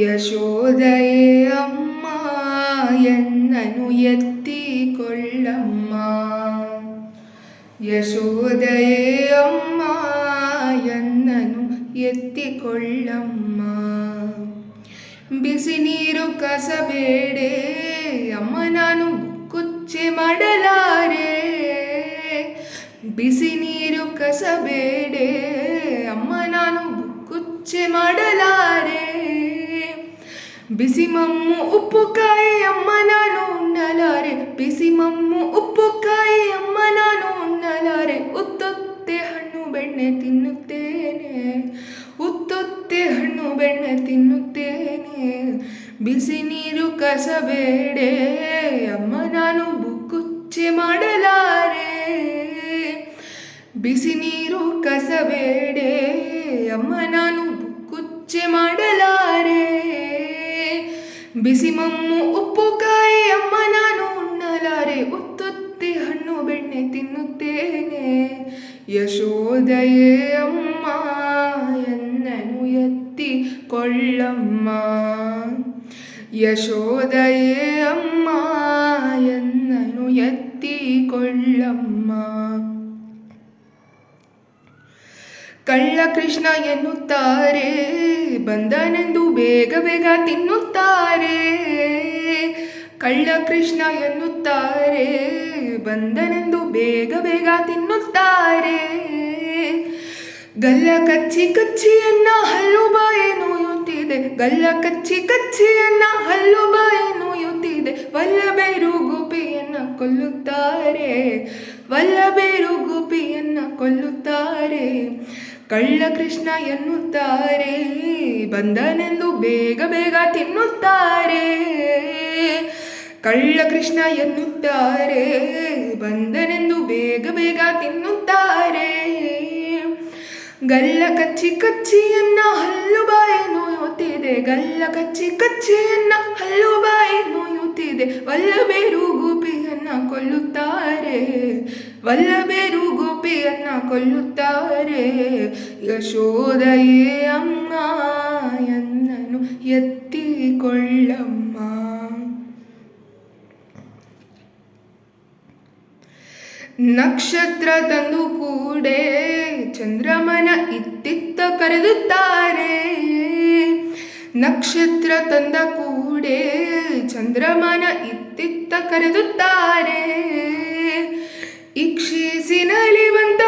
ಯಶೋದಯೇ ಅಮ್ಮ, ಎನ್ನನು ಎತ್ತಿಕೊಳ್ಳಮ್ಮ. ಯಶೋದಯೇ ಅಮ್ಮ, ಎನ್ನನು ಎತ್ತಿಕೊಳ್ಳಮ್ಮ. ಬಿಸಿ ನೀರು ಕಸಬೇಡೆ, ಅಮ್ಮ ನಾನು ಕುಚ್ಚೆ ಮಾಡಲಾರೆ. ಬಿಸಿ ನೀರು ಕಸಬೇಡೆ, ಅಮ್ಮ ನಾನು ಕುಚ್ಚೆ ಮಾಡಲಾರೆ. ಬಿಸಿ ಮಮ್ಮು ಉಪ್ಪುಕಾಯಿ ಅಮ್ಮ ನಾನು ಉಣ್ಣಲಾರೆ. ಬಿಸಿಮಮ್ಮು ಉಪ್ಪುಕಾಯಿ ಅಮ್ಮ ನಾನು ಉಣ್ಣಲಾರೆ. ಉತ್ತೊತ್ತೆ ಹಣ್ಣು ಬೆಣ್ಣೆ ತಿನ್ನುತ್ತೇನೆ. ಉತ್ತೊತ್ತೆ ಹಣ್ಣು ಬೆಣ್ಣೆ ತಿನ್ನುತ್ತೇನೆ. ಬಿಸಿ ನೀರು ಕಸಬೇಡೆ ಅಮ್ಮ ನಾನು ಬುಕ್ಕುಚ್ಚೆ ಮಾಡಲಾರೆ. ಬಿಸಿ ನೀರು ಕಸಬೇಡೆ ಅಮ್ಮ ನಾನು ಬುಕ್ಕುಚ್ಚೆ ಮಾಡಲಾರೆ. ಬಿಸಿ ಮಮ್ಮು ಉಪ್ಪುಕಾಯಿ ಅಮ್ಮ ನಾನು ಉಣ್ಣಲಾರೆ, ಉತ್ತುತ್ತಿ ಹಣ್ಣು ಬೆಣ್ಣೆ ತಿನ್ನುತ್ತೇನೆ. ಯಶೋದಯೇ ಅಮ್ಮ, ಎನ್ನನು ಎತ್ತಿ ಕೊಳ್ಳಮ್ಮ. ಯಶೋದಯೇ ಅಮ್ಮ, ಎನ್ನನು ಎತ್ತಿಕೊಳ್ಳಮ್ಮ ಕಳ್ಳ ಕೃಷ್ಣ ಎನ್ನುತ್ತಾರೆ, ಬಂದನೆಂದು ಬೇಗ ಬೇಗ ತಿನ್ನುತ್ತಾರೆ. ಕಳ್ಳ ಕೃಷ್ಣ ಎನ್ನುತ್ತಾರೆ, ಬಂದನೆಂದು ಬೇಗ ಬೇಗ ತಿನ್ನುತ್ತಾರೆ. ಗಲ್ಲ ಕಚ್ಚಿ ಕಚ್ಚಿಯನ್ನ ಹಲ್ಲು ಬಾಯಿ ನೋಯುತ್ತಿದೆ ಗಲ್ಲ ಕಚ್ಚಿ ಕಚ್ಚಿಯನ್ನ ಹಲ್ಲು ಬಾಯಿ ನೋಯುತ್ತಿದೆ ವಲ್ಲಬೇರು ಗೋಪಿಯನ್ನ ಕೊಲ್ಲುತ್ತಾರೆ ವಲ್ಲಬೇರು ಗೋಪಿಯನ್ನ ಕೊಲ್ಲುತ್ತಾರೆ. ಕಳ್ಳ ಕೃಷ್ಣ ಎನ್ನುತ್ತಾರೆ ಬಂದನೆಂದು ಬೇಗ ಬೇಗ ತಿನ್ನುತ್ತಾರೆ. ಕಳ್ಳ ಕೃಷ್ಣ ಎನ್ನುತ್ತಾರೆ ಬಂದನೆಂದು ಬೇಗ ಬೇಗ ತಿನ್ನುತ್ತಾರೆ. ಗಲ್ಲ ಕಚ್ಚಿ ಕಚ್ಚಿಯನ್ನ ಹಲ್ಲು ಬಾಯಿ ನೋಯುತ್ತಿದೆ, ಗಲ್ಲ ಕಚ್ಚಿ ಕಚ್ಚಿಯನ್ನ ಹಲ್ಲು ಬಾಯಿ ನೋಯುತ್ತಿದೆ. ವಲ್ಲಬೇರು ಗೋಪಿಯನ್ನ ಕೊಲ್ಲುತ್ತಾರೆ ವಲ್ಲಬೇರು ಗೋಪಿಯನ್ನ ಕೊಲ್ಲುತ್ತಾರೆ ಯಶೋದಯೇ ಅಮ್ಮ, ಎನ್ನನು ಎತ್ತಿಕೊಳ್ಳಮ್ಮ. ನಕ್ಷತ್ರ ತಂದು ಕೂಡೆ, ಚಂದ್ರಮನ ಇತ್ತಿತ್ತ ಕರೆದುತ್ತಾರೆ. ನಕ್ಷತ್ರ ತಂದ ಕೂಡೆ, ಚಂದ್ರಮನ ಇತ್ತಿತ್ತ ಕರೆದುತ್ತಾರೆ. ಇಕ್ಷೀಸಿನಲ್ಲಿ ಪುರಂದರ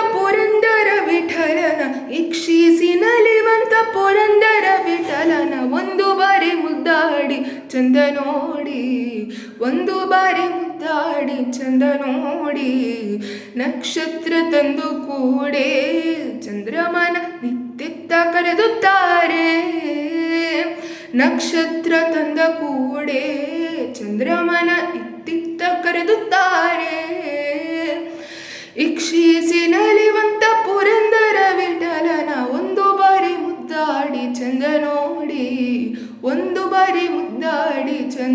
ಚಂದ ನೋಡಿ, ಒಂದು ಬಾರಿ ಮುದ್ದಾಡಿ ಚಂದ ನೋಡಿ, ನಕ್ಷತ್ರ ತಂದು ಕೂಡೆ, ಚಂದ್ರಮನ ನಿತ್ತಿತ್ತ ಕರೆದುತ್ತಾರೆ. ನಕ್ಷತ್ರ ತಂದ ಕೂಡೆ, ಚಂದ್ರಮನ ಇತ್ತಿತ್ತ ಕರೆದುತ್ತಾರೆ. ಇಕ್ಷಿಸಿನಲಿವಂತ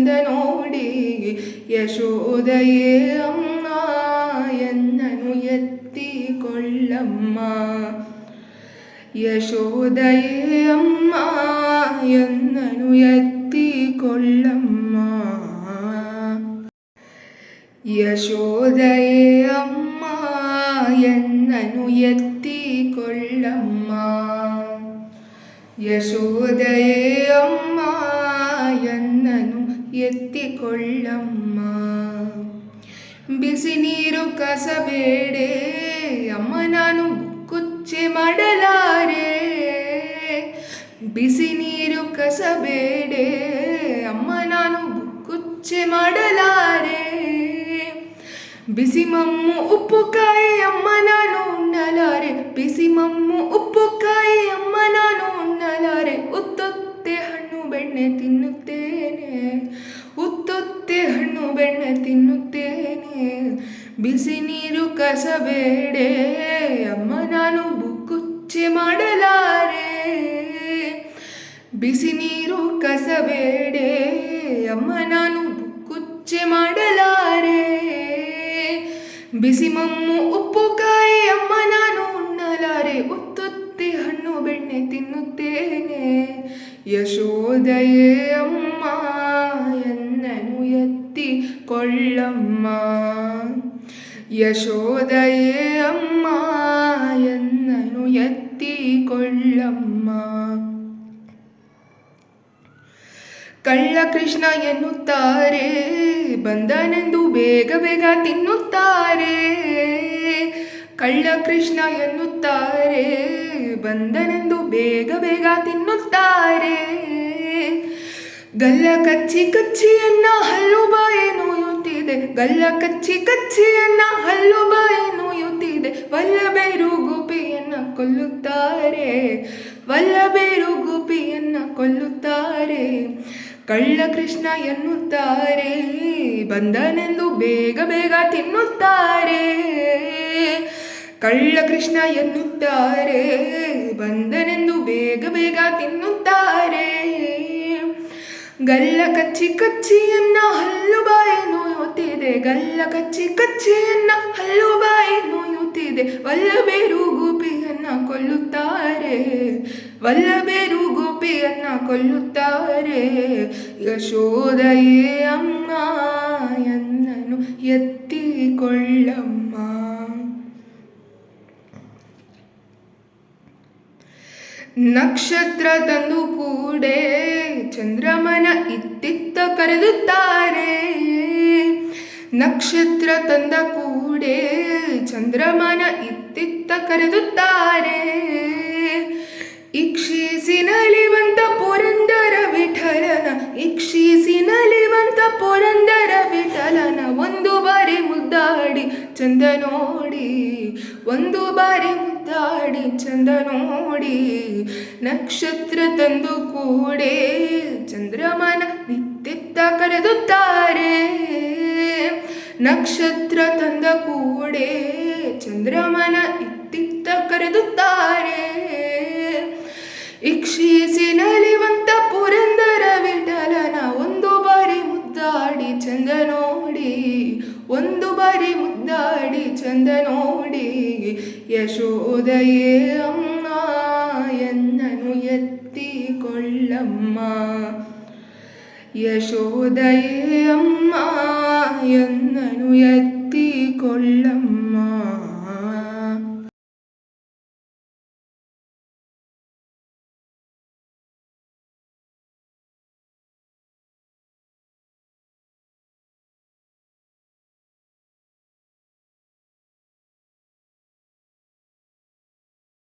ಮುದ್ದಾಡಿ ಚಂದ ನೋಡಿ ಯಶೋದಯೇ ಅಮ್ಮ ಎನ್ನನು ಎತ್ತಿಕೊಳ್ಳಮ್ಮ ಯಶೋದಯೇ ಅಮ್ಮ ಎನ್ನನು ಎತ್ತಿಕೊಳ್ಳಮ್ಮ ಯಶೋದಯೇ ಅಮ್ಮ ಎನ್ನನು ಎತ್ತಿಕೊಳ್ಳಮ್ಮ ಯಶೋದಯೇ ಅಮ್ಮ ಎನ್ನನು ಎತ್ತಿಕೊಳ್ಳಮ್ಮ ಬಿಸಿ ನೀರು ಕಸಬೇಡೆ ಅಮ್ಮ ನಾನು ಕುಚ್ಚೆ ಮಾಡಲಾರೆ ಬಿಸಿ ನೀರು ಕಸಬೇಡೆ ಅಮ್ಮ ನಾನು ಕುಚ್ಚೆ ಮಾಡಲಾರೆ ಬಿಸಿ ಮಮ್ಮು ಉಪ್ಪುಕಾಯಿ ಅಮ್ಮ ನಾನು ಉಣ್ಣಲಾರೆ ಬಿಸಿ ಮಮ್ಮು ಕಸಬೇಡೆ ಅಮ್ಮ ನಾನು ಬುಕ್ಕುಚ್ಚೆ ಮಾಡಲಾರೆ. ಬಿಸಿ ನೀರು ಕಸಬೇಡೆ, ಅಮ್ಮ ನಾನು ಬುಕ್ಕುಚ್ಚೆ ಮಾಡಲಾರೆ. ಬಿಸಿ ಮಮ್ಮು ಉಪ್ಪುಕಾಯಿ ಅಮ್ಮ ನಾನು ಉಣ್ಣಲಾರೆ. ಉತ್ತುತ್ತಿ ಹಣ್ಣು ಬೆಣ್ಣೆ ತಿನ್ನುತ್ತೇನೆ. ಯಶೋದಯೇ ಅಮ್ಮ, ಎನ್ನನು ಎತ್ತಿ ಕೊಳ್ಳಮ್ಮ. ಯಶೋದಯೇ ಅಮ್ಮ, ಎನ್ನನು ಎತ್ತಿಕೊಳ್ಳಮ್ಮ. ಕಳ್ಳ ಕೃಷ್ಣ ಎನ್ನುತ್ತಾರೆ, ಬಂದನೆಂದು ಬೇಗ ಬೇಗ ತಿನ್ನುತ್ತಾರೆ. ಕಳ್ಳ ಕೃಷ್ಣ ಎನ್ನುತ್ತಾರೆ, ಬಂದನೆಂದು ಬೇಗ ಬೇಗ ತಿನ್ನುತ್ತಾರೆ. ಗಲ್ಲ ಕಚ್ಚಿ ಕಚ್ಚಿಯನ್ನ ಹಲ್ಲು ಬಾಯಿ ನೋಯುತ್ತಿದೆ ಗಲ್ಲ ಕಚ್ಚಿ ಕಚ್ಚಿಯನ್ನ ಹಲ್ಲು ಬಾಯಿ ನೋಯುತ್ತಿದೆ ವಲ್ಲಬೇರು ಗೋಪಿಯನ್ನ ಕೊಲ್ಲುತ್ತಾರೆ. ವಲ್ಲಬೇರು ಗೋಪಿಯನ್ನ ಕೊಲ್ಲುತ್ತಾರೆ. ಕಳ್ಳ ಕೃಷ್ಣ ಎನ್ನುತ್ತಾರೆ. ಬಂದನೆಂದು ಬೇಗ ಬೇಗ ತಿನ್ನುತ್ತಾರೆ. ಕಳ್ಳ ಕೃಷ್ಣ ಎನ್ನುತ್ತಾರೆ. ಬಂದನೆಂದು ಬೇಗ ಬೇಗ ತಿನ್ನುತ್ತಾರೆ. ಗಲ್ಲ ಕಚ್ಚಿ ಕಚ್ಚಿಯನ್ನ ಹಲ್ಲು ಬಾಯಿ ನೋಯುತ್ತಿದೆ. ಗಲ್ಲ ಕಚ್ಚಿ ಕಚ್ಚಿಯನ್ನ ಹಲ್ಲು ಬಾಯಿ ನೋಯುತ್ತಿದೆ. ವಲ್ಲಬೇರು ಗೋಪಿಯನ್ನ ಕೊಲ್ಲುತ್ತಾರೆ. ವಲ್ಲಬೇರು ಗೋಪಿಯನ್ನ ಕೊಲ್ಲುತ್ತಾರೆ. ಯಶೋದಯೇ ಅಮ್ಮ ಎನ್ನನು ಎತ್ತಿಕೊಳ್ಳಮ್ಮ. ನಕ್ಷತ್ರ ತಂದು ಕೂಡೆ ಚಂದ್ರಮನ ಇತ್ತಿತ್ತ ಕರೆದುತ್ತಾರೆ. ನಕ್ಷತ್ರ ತಂದ ಕೂಡೆ ಚಂದ್ರಮನ ಇತ್ತಿತ್ತ ಕರೆದುತ್ತಾರೆ. ಇಕ್ಷೀಸಿನಲಿವಂತ ಪುರಂದರ ವಿಠಲನ ಇಕ್ಷೀಸಿನಲಿವಂತ ಪುರಂದರ ವಿಠಲನ, ಒಂದು ಬಾರಿ ಮುದ್ದಾಡಿ ಚಂದ ನೋಡಿ, ಒಂದು ಬಾರಿ ಮುದ್ದಾಡಿ ಚಂದ ನೋಡಿ ನಕ್ಷತ್ರ ತಂದು ಕೂಡೆ ಚಂದ್ರಮನ ನಿತ್ತಿತ್ತ ಕರೆದುತ್ತಾರೆ. ನಕ್ಷತ್ರ ತಂದ ಕೂಡೆ ಚಂದ್ರಮನ ಇತ್ತಿತ್ತ ಕರೆದುತ್ತಾರೆ. ಇಕ್ಷಿಸಿನಲಿವಂತ ಪುರಂದರ ವಿಠಲನ ಒಂದು ಬಾರಿ ಮುದ್ದಾಡಿ ಚಂದ ನೋಡಿ, ಒಂದು ಬಾರಿ ಮುದ್ದಾಡಿ ಚಂದ ನೋಡಿ. ಯಶೋದಯೇ ಅಮ್ಮ ಎನ್ನನು ಎತ್ತಿಕೊಳ್ಳಮ್ಮ ಯಶೋದಯೇ ಅಮ್ಮ ಎನ್ನನು ಎತ್ತಿಕೊಳ್ಳಮ್ಮ